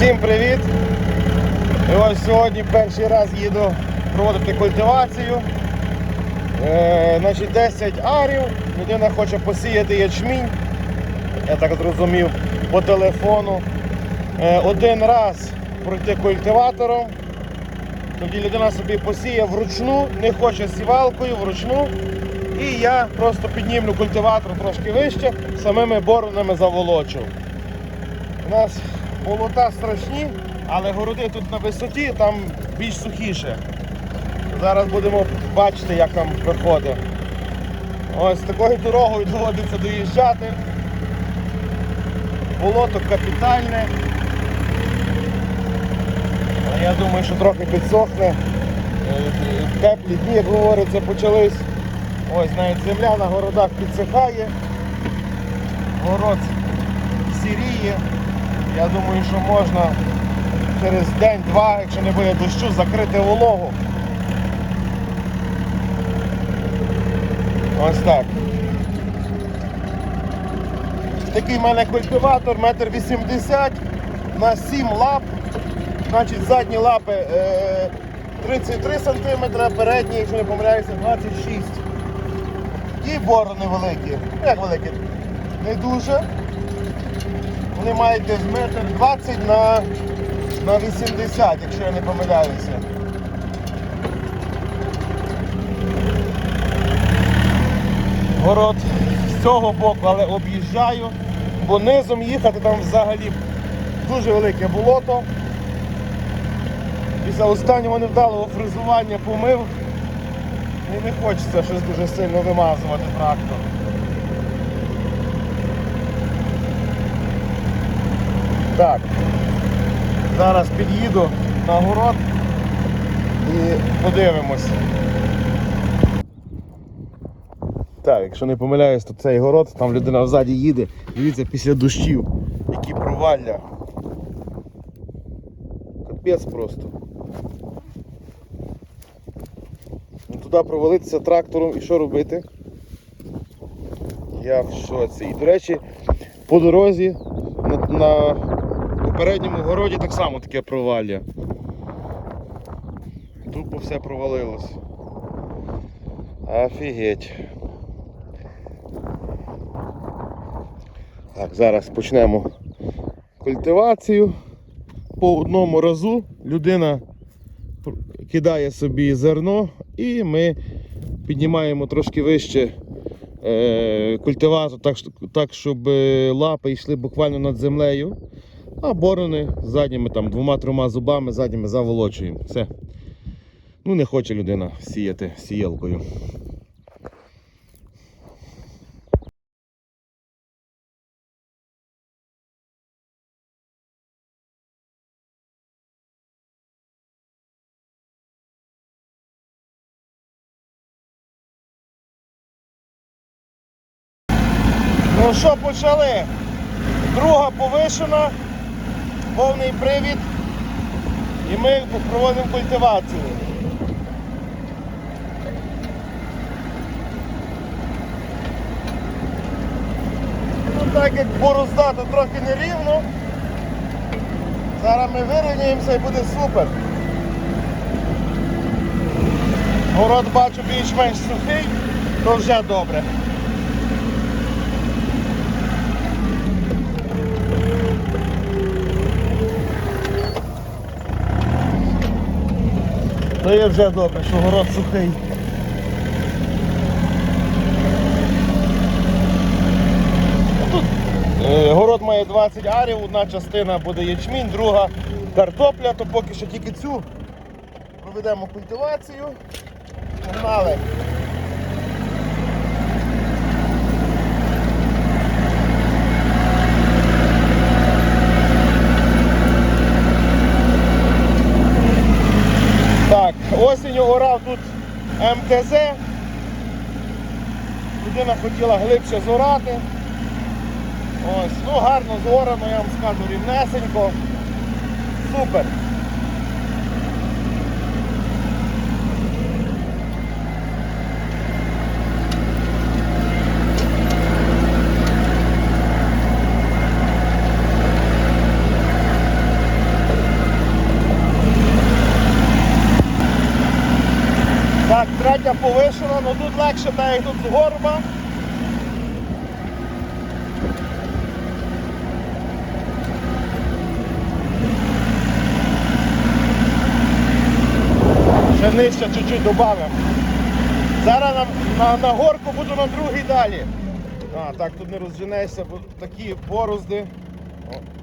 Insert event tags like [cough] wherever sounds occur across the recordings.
Всім привіт! І ось сьогодні перший раз їду проводити культивацію. Е, значить 10 арів. Людина хоче посіяти ячмінь. Я так зрозумів по телефону. Е, один раз пройти культиватором. Тоді людина собі посіє вручну, не хоче сівалкою вручну. І я просто піднімлю культиватор трошки вище, самими боронами заволочу. У нас болота страшні, але городи тут на висоті, там більш сухіше. Зараз будемо бачити, як там виходить. Ось такою дорогою доводиться доїжджати. Болото капітальне. Я думаю, що трохи підсохне. Е, Теплі дні, як говориться, почались. Ось навіть земля на городах підсихає. Город сіріє. Я думаю, що можна через день-два, якщо не буде дощу, закрити вологу. Ось так. Такий в мене культиватор, метр вісімдесят на 7 лап. Значить, задні лапи е, 33 см, передні, якщо не помиляюся, 26 І борони великі. Як великі? Не дуже. Мають десь метр 20 на, на 80, якщо я не помиляюся. Город з цього боку, але об'їжджаю, бо низом їхати там взагалі дуже велике болото. Після останнього невдалого фрезування помив. І не хочеться щось дуже сильно вимазувати трактор. Так, зараз під'їду на город і подивимось. Так, якщо не помиляюсь, то цей город, там людина взаді їде. Дивіться, після дощів, які провалля. Капець просто. Ну, Туди провалитися трактором і що робити? Я в шоці. І, до речі, по дорозі на, на попередньому городі так само таке провалля. Тупо все провалилось. Офігеть. Так, зараз почнемо культивацію. По одному разу людина кидає собі зерно і ми піднімаємо трошки вище е, культиватор, так, так, щоб е, лапи йшли буквально над землею, а борони задніми там двома-трьома зубами задніми заволочуємо. Все. Ну не хоче людина сіяти сіялкою. Ну що, почали? Друга повишена, повний привід. І ми проводимо культивацію. Ну так як борозда, то трохи нерівно. Зараз ми вирівняємося і буде супер. Город бачу більш-менш сухий, то вже добре. То є вже добре, що город сухий. Е, город має 20 арів, одна частина буде ячмінь, друга картопля, то поки що тільки цю проведемо культивацію. Погнали. Осінню орав тут МТЗ. Людина хотіла глибше зорати. Ось, ну гарно зорано, я вам скажу, рівнесенько. Супер. Третя повишена, але тут легше, так як тут з горба. Ще нижче чуть-чуть додамо. Зараз на, на, на горку буду на другій далі. А, так тут не розженешся, бо такі борозди. О.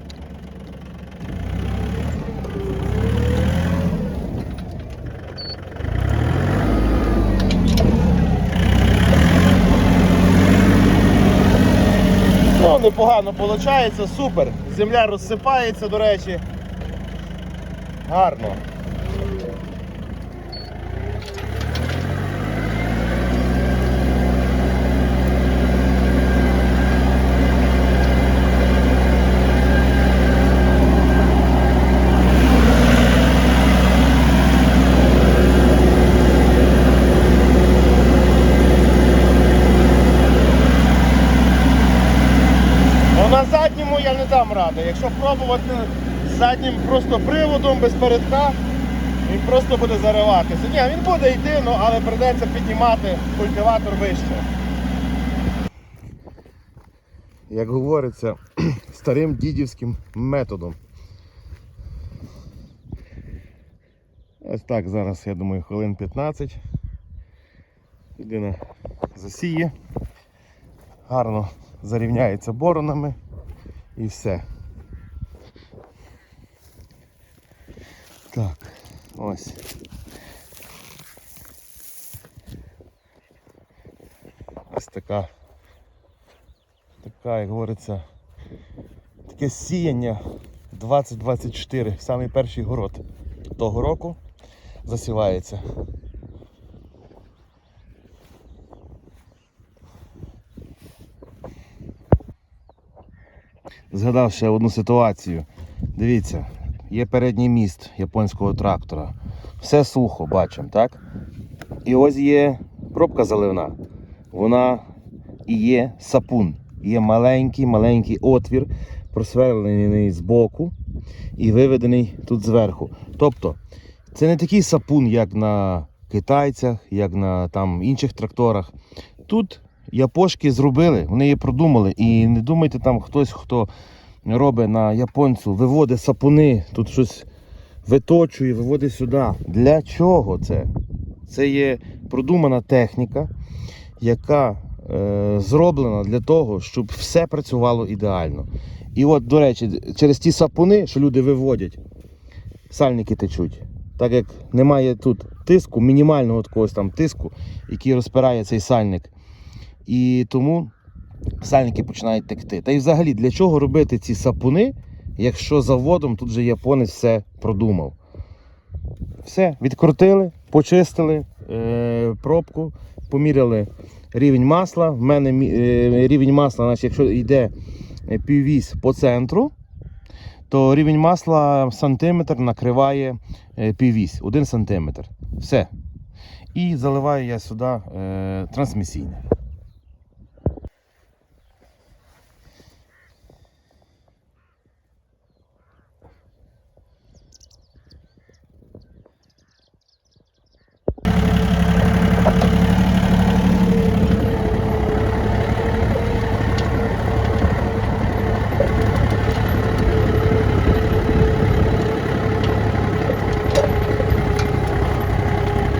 Ну, непогано виходить, супер. Земля розсипається, до речі. Гарно. На задньому я не дам ради. Якщо пробувати заднім просто приводом, без передка, він просто буде зариватися. Ні, він буде йти, ну, але прийдеться піднімати культиватор вище. Як говориться, [clears throat] старим дідівським методом. Ось так зараз, я думаю, хвилин 15. Людина засіє, гарно зарівняється боронами і все. Так, ось. Ось така, така, як говориться, таке сіяння 2024, самий перший город того року засівається. Згадав ще одну ситуацію. Дивіться, є передній міст японського трактора. Все сухо, бачимо, так? І ось є пробка заливна. Вона і є сапун. Є маленький маленький отвір, просверлений з боку і виведений тут зверху. Тобто, це не такий сапун, як на китайцях, як на там, інших тракторах. Тут япошки зробили, вони її продумали. І не думайте, там хтось, хто робить на японцю, виводить сапуни, тут щось виточує, виводить сюди. Для чого це? Це є продумана техніка, яка е, зроблена для того, щоб все працювало ідеально. І от, до речі, через ті сапуни, що люди виводять, сальники течуть. Так як немає тут тиску, мінімального там тиску, який розпирає цей сальник. І тому сальники починають текти. Та й взагалі для чого робити ці сапуни, якщо заводом тут же японець все продумав. Все, відкрутили, почистили е, пробку, поміряли рівень масла. В мене е, рівень масла, значить, якщо йде е, піввісь по центру, то рівень масла сантиметр накриває е, піввісь, один сантиметр. Все. І заливаю я сюди е, трансмісійне.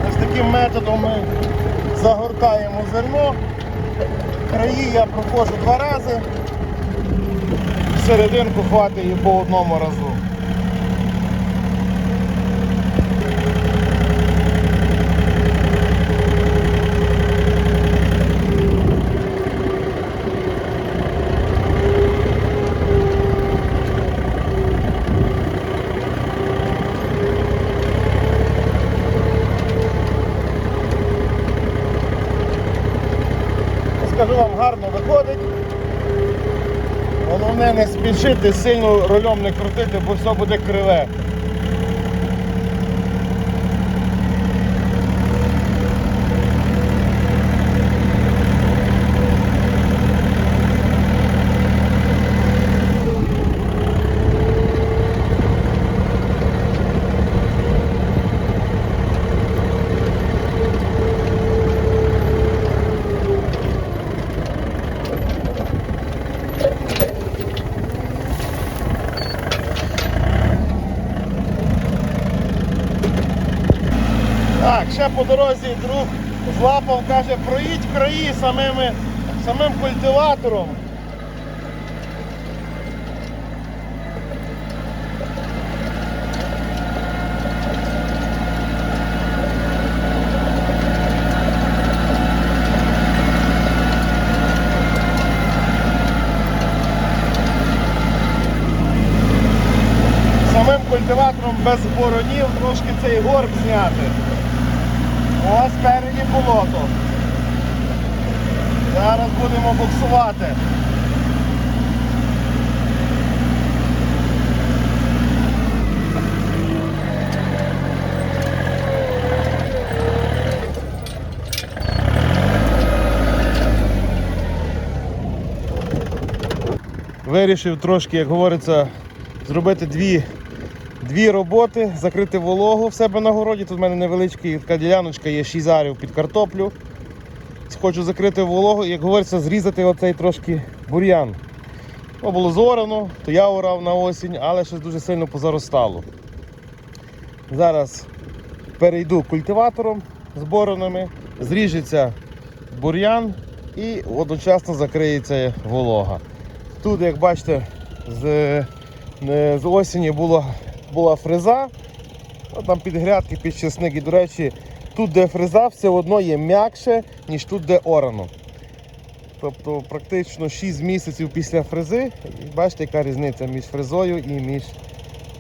Ось таким методом ми загортаємо зерно. Краї я проходжу два рази. Серединку хватить і по одному разу. Скажу вам, гарно виходить. Головне не спішити, сильно рулем не крутити, бо все буде криве. По дорозі друг злапав, каже, проїдь краї самими, самим культиватором. Самим культиватором без боронів трошки цей горб зняти. Ось спереді болото. Зараз будемо буксувати. Вирішив трошки, як говориться, зробити дві, дві роботи, закрити вологу в себе на городі. Тут в мене невеличка така діляночка є 6 арів під картоплю. Хочу закрити вологу, як говориться, зрізати оцей трошки бур'ян. Ну, було зорано, то я орав на осінь, але щось дуже сильно позаростало. Зараз перейду культиватором з боронами, зріжеться бур'ян і одночасно закриється волога. Тут, як бачите, з, е, з осені була, була фреза, там під грядки, під чесник. І, до речі, тут, де фреза, все одно є м'якше, ніж тут, де орано. Тобто практично 6 місяців після фрези. Бачите, яка різниця між фрезою і між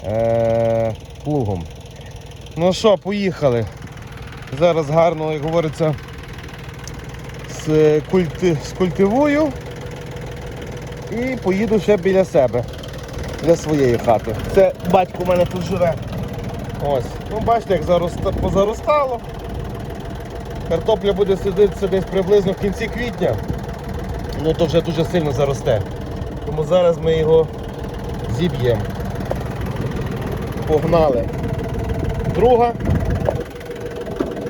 е- плугом. Ну що, поїхали. Зараз гарно, як говориться, з культи, скультивую і поїду ще біля себе, для своєї хати. Це батько у мене тут живе. Ось. Ну, бачите, як зароста, позаростало. Картопля буде сидитися десь приблизно в кінці квітня. Ну то вже дуже сильно заросте. Тому зараз ми його зіб'ємо. Погнали. Друга.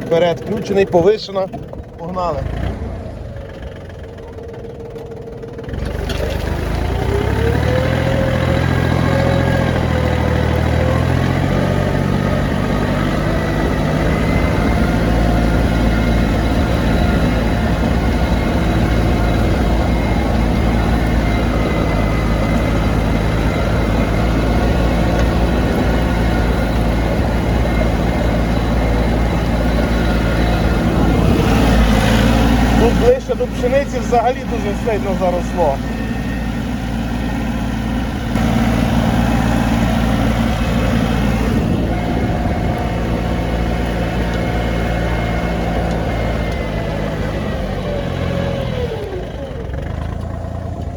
Вперед включений, повишена. Погнали. Тут ближче до пшениці взагалі дуже сильно заросло.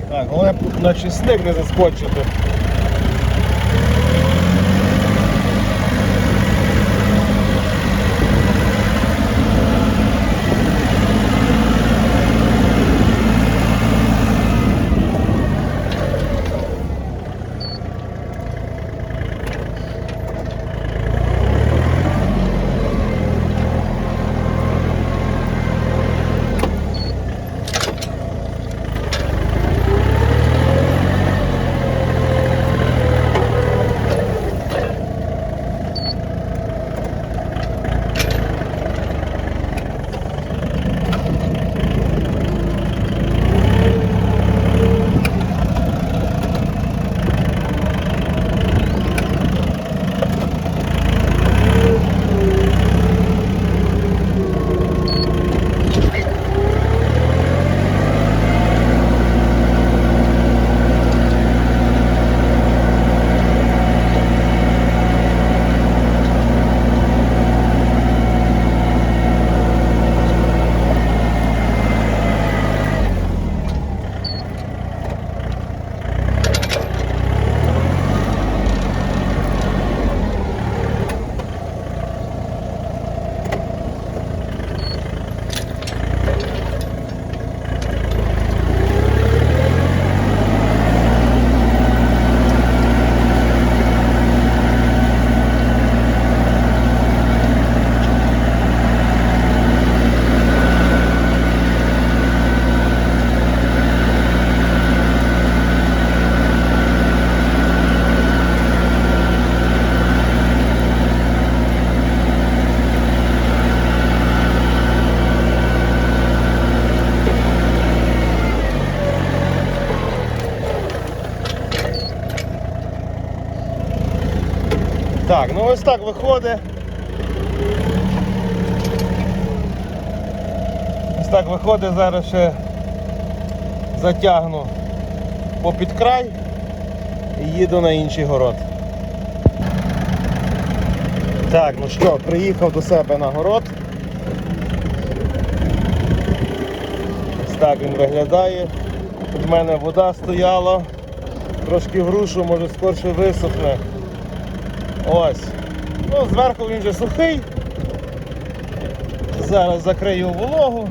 Так, головне на чесник не заскочити. Так, ну ось так виходить. Ось так виходить, зараз ще затягну попід край і їду на інший город. Так, ну що, приїхав до себе на город. Ось так він виглядає. Тут в мене вода стояла, трошки грушу, може скорше висохне. Ось. Ну, зверху він вже сухий. Зараз закрию вологу.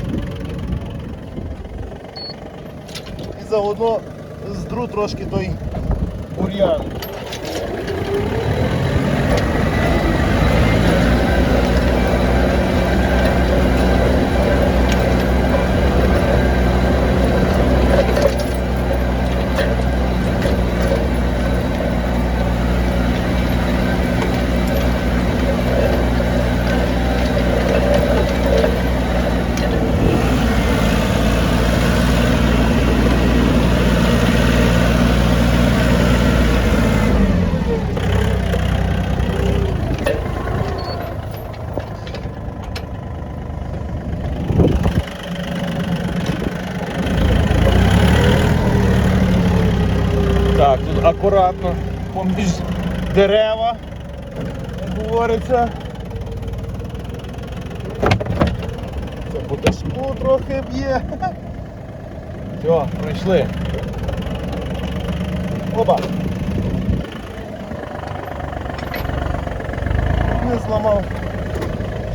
І заодно здру трошки той бур'ян. Так, тут акуратно поміж дерева, як говориться. Це по дашку трохи б'є. Все, пройшли. Оба. Не зламав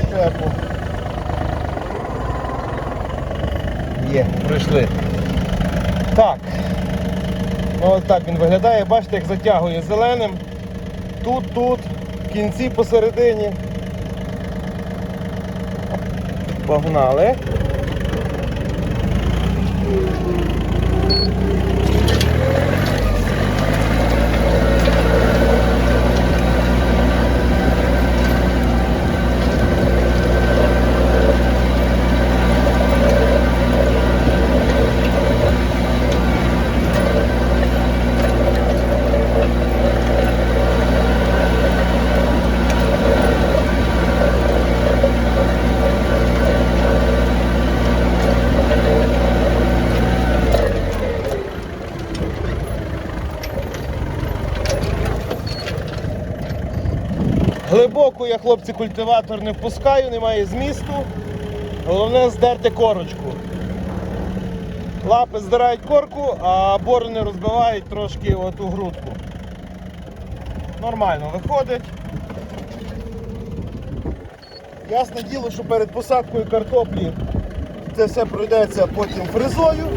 щепу. Є, пройшли. Так. Ну, ось так він виглядає, бачите, як затягує зеленим. Тут, тут, в кінці посередині. Погнали. Глибоко я, хлопці, культиватор не впускаю, немає змісту. Головне здерти корочку. Лапи здирають корку, а борони розбивають трошки оту грудку. Нормально виходить. Ясне діло, що перед посадкою картоплі це все пройдеться потім фрезою.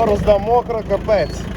Борозда мокра, капець.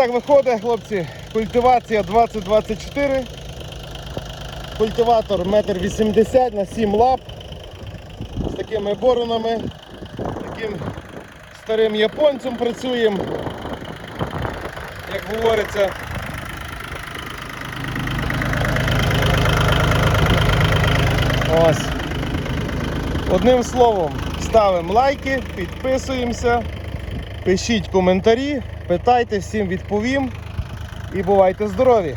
Так виходить, хлопці. Культивація 2024. Культиватор 1,80 м на 7 лап. З такими боронами. Таким старим японцем працюємо. Як говориться. Ось. Одним словом, ставимо лайки, підписуємося. Пишіть коментарі, питайте, всім відповім і бувайте здорові!